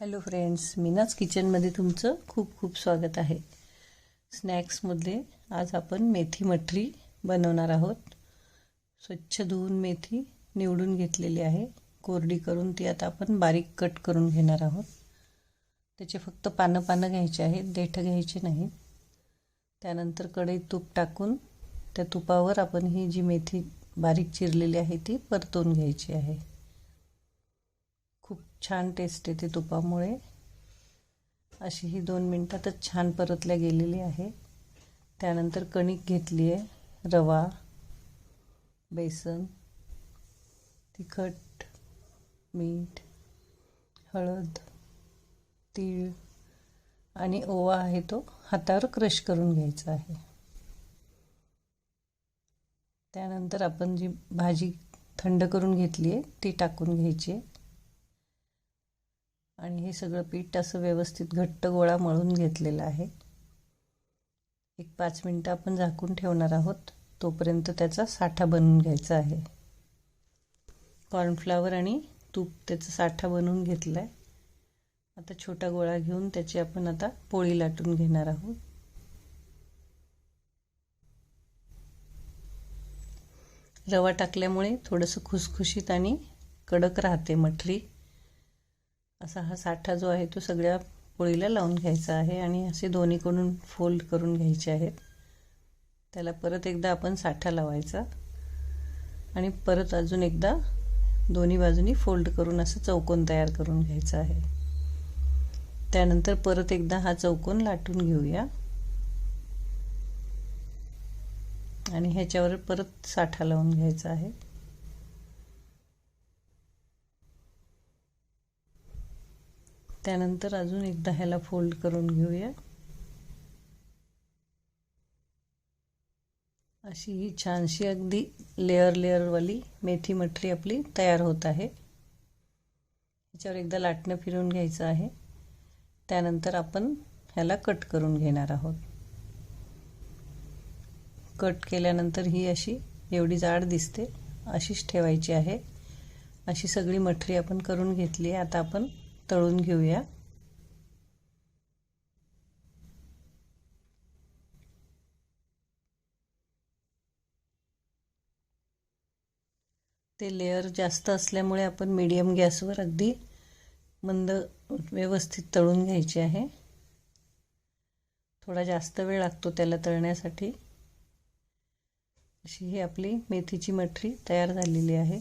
Hello friends मीनाच किचनमध्ये तुमचं खूप खूप स्वागत आहे. स्नॅक्समधले आज आपण मेथी मठरी बनवणार आहोत. स्वच्छ धुवून मेथी निवडून घेतलेली आहे. कोरडी करून ती आता आपण बारीक कट करून घेणार आहोत. त्याचे फक्त पानं पानं घ्यायचे आहेत देठं घ्यायचे नाहीत त्यानंतर कढईत तूप टाकून त्या तुपावर आपण ही जी मेथी बारीक चिरलेली आहे ती परतून घ्यायची आहे. छान टेस्ट येते तुपामुळे. अशी ही दोन मिनटातच छान परतल्या गेलेली आहे. त्यानंतर कणिक घेतली आहे रवा बेसन तिखट मीठ हळद तीळ आणि ओवा आहे तो हातावर क्रश करून घ्यायचा आहे. त्यानंतर आपण जी भाजी थंड करून घेतली आहे ती टाकून घ्यायची आहे. आणि हे सगळं पीठ असं व्यवस्थित घट्ट गोळा मळून घेतलेलं आहे. एक पाच मिनटं आपण झाकून ठेवणार आहोत. तोपर्यंत त्याचा साठा बनवून घ्यायचा आहे. कॉर्नफ्लावर आणि तूप त्याचा साठा बनवून घेतला आहे आता छोटा गोळा घेऊन त्याची आपण आता पोळी लाटून घेणार आहोत. रवा टाकल्यामुळे थोडंसं खुसखुशीत आणि कडक राहते मठरी. असा हा साठा जो आहे तो सगळ्या पोळीला लावून घ्यायचा आहे आणि असे दोन्हीकडून फोल्ड करून घ्यायचे आहेत. त्याला परत एकदा आपण साठा लावायचा आणि परत अजून एकदा दोन्ही बाजूनी फोल्ड करून असं चौकोन तयार करून घ्यायचा आहे. त्यानंतर परत एकदा हा चौकोन लाटून घेऊया. आणि ह्याच्यावर परत साठा लावून घ्यायचा आहे. त्यानंतर अजून एकदा ह्याला फोल्ड करून घेऊया. अशी ही छानशी अगदी लेअर लेअरवाली मेथी मठरी आपली तयार होत आहे. ह्याच्यावर एकदा लाटणं फिरून घ्यायचं आहे. त्यानंतर आपण ह्याला कट करून घेणार आहोत. कट केल्यानंतर ही अशी एवढी जाड दिसते अशीच ठेवायची आहे. अशी सगळी मठरी आपण करून घेतली आता आपण तळून घेऊया. ते लेअर जास्त असल्यामुळे आपण मीडियम गॅसवर अगदी मंद व्यवस्थित तळून घ्यायचे आहे. थोडा जास्त वेळ लागतो त्याला तळण्यासाठी. अशी ही आपली मेथीची मठरी तयार झालेली आहे.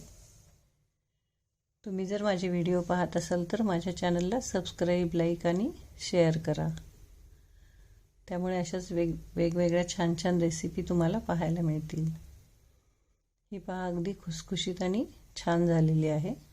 तुम्ही जर माझे व्हिडिओ पाहत असाल तर माझ्या चॅनलला सबस्क्राईब लाईक आणि शेअर करा. त्यामुळे अशाच वेग वेगवेगळ्या छान छान रेसिपी तुम्हाला पाहायला मिळतील. ही पहा अगदी खुसखुशीत आणि छान झालेली आहे.